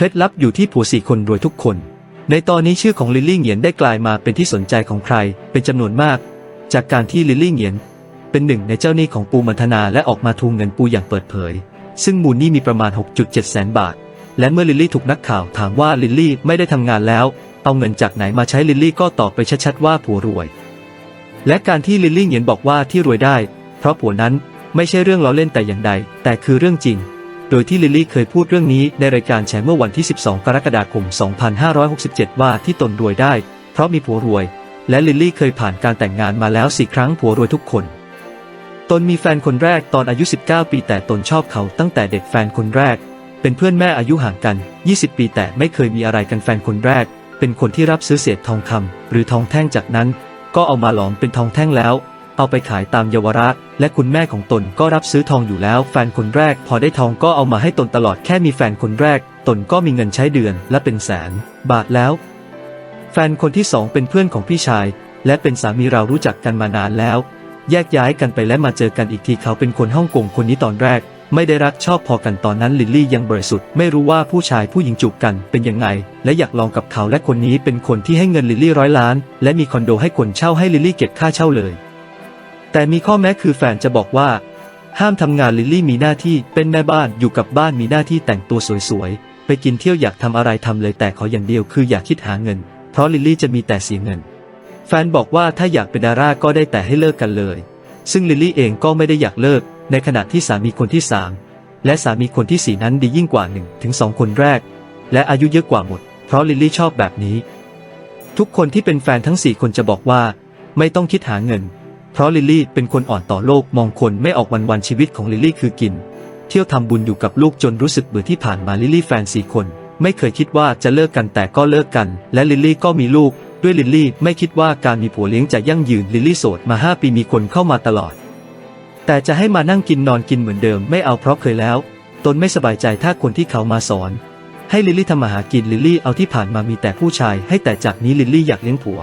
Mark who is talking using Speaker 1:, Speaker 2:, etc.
Speaker 1: เคล็ดลับอยู่ที่ผัวสี่คนรวยทุกคน ในตอนนี้ชื่อของลิลลี่เหงียนได้กลายมาเป็นที่สนใจของใคร เป็นจำนวนมาก จากการที่ลิลลี่เหงียน เป็นหนึ่งในเจ้าหนี้ของปูมันธนาและออกมาทวงเงินปูอย่างเปิดเผย ซึ่งมูลหนี้มีประมาณ 6.7 แสนบาท และเมื่อลิลลี่ถูกนักข่าวถามว่าลิลลี่ไม่ได้ทำงานแล้ว เอาเงินจากไหนมาใช้ลิลลี่ก็ตอบไปชัดๆว่าผัวรวย และการที่ลิลลี่เหงียนบอกว่าที่รวยได้ เพราะผัวนั้นไม่ใช่เรื่องล้อเล่นแต่อย่างใด แต่คือเรื่องจริง โดยที่ลิลลี่เคยพูดเรื่องนี้ในรายการแฉเมื่อวันที่ 12 กรกฎาคม 2567 ว่าที่ตนรวยได้ เพราะมีผัวรวย และลิลลี่เคยผ่านการแต่งงานมาแล้วสี่ครั้งผัวรวยทุกคน ตนมีแฟนคนแรกตอนอายุ 19 ปีแต่ตนชอบเขาตั้งแต่เด็กแฟนคนแรก เป็นเพื่อนแม่อายุห่างกัน 20 ปีแต่ไม่เคยมีอะไรกันแฟนคนแรก เป็นคนที่รับซื้อเศษทองคำหรือทองแท่งจากนั้น ก็เอามาหลอมเป็นทองแท่งแล้ว เอาไปขายตามเยาวราช และคุณแม่ของตนก็รับซื้อทองอยู่แล้ว แฟนคนแรก พอได้ทองก็เอามาให้ตนตลอดแค่มีแฟนคนแรก ตนก็มีเงินใช้เดือนและเป็นแสน บาทแล้ว แฟนคนที่สองเป็นเพื่อนของพี่ชาย และเป็นสามีเรารู้จักกันมานานแล้ว แยกย้ายกันไปและมาเจอกันอีกทีเขาเป็นคนฮ่องกงคนนี้ตอนแรก ไม่ได้รักชอบพอกันตอนนั้นลิลลี่ยังบริสุทธิ์ไม่รู้ว่าผู้ชายผู้หญิงจูบกันเป็นยังไง และอยากลองกับเขาและคนนี้เป็นคนที่ให้เงินลิลลี่ร้อยล้าน และมีคอนโดให้คนเช่าให้ลิลลี่เก็บค่าเช่าเลย แต่มีข้อแม้คือแฟนจะบอกว่า ห้ามทำงานลิลลี่มีหน้าที่เป็นแม่บ้านอยู่กับบ้านมีหน้าที่แต่งตัวสวยๆ ไปกินเที่ยวอยากทำอะไรทำเลยแต่ขออย่างเดียวคืออยากคิดหาเงิน เพราะลิลลี่จะมีแต่เสียเงิน แฟนบอกว่าถ้าอยากเป็นดาราก็ได้แต่ให้เลิกกันเลย ซึ่งลิลลี่เองก็ไม่ได้อยากเลิก ในขณะที่สามีคนที่สามและสามีคนที่สี่นั้นดียิ่งกว่าหนึ่งถึงสองคนแรก และอายุเยอะกว่าหมด เพราะลิลลี่ชอบแบบนี้ ทุกคนที่เป็นแฟนทั้งสี่คนจะบอกว่า ไม่ต้องคิดหาเงิน เพราะลิลลี่เป็นคนอ่อนต่อโลกมองคนไม่ออกวันวันชีวิตของลิลลี่คือกิน เที่ยวทำบุญอยู่กับลูกจนรู้สึกเบื่อที่ผ่านมาลิลลี่แฟนสี่คน ไม่เคยคิดว่าจะเลิกกันแต่ก็เลิกกัน และลิลลี่ก็มีลูก ด้วยลิลลี่ไม่คิดว่าการมีผัวเลี้ยงจะยั่งยืนลิลลี่โสดมาห้าปีมีคนเข้ามาตลอด แต่จะให้มานั่งกินนอนกินเหมือนเดิมไม่เอาเพราะเคยแล้ว ตนไม่สบายใจถ้าคนที่เขามาสอน ให้ลิลลี่ทำมาหากินลิลลี่เอาที่ผ่านมามีแต่ผู้ชาย ให้แต่จากนี้ลิลลี่อยากเลี้ยงผัว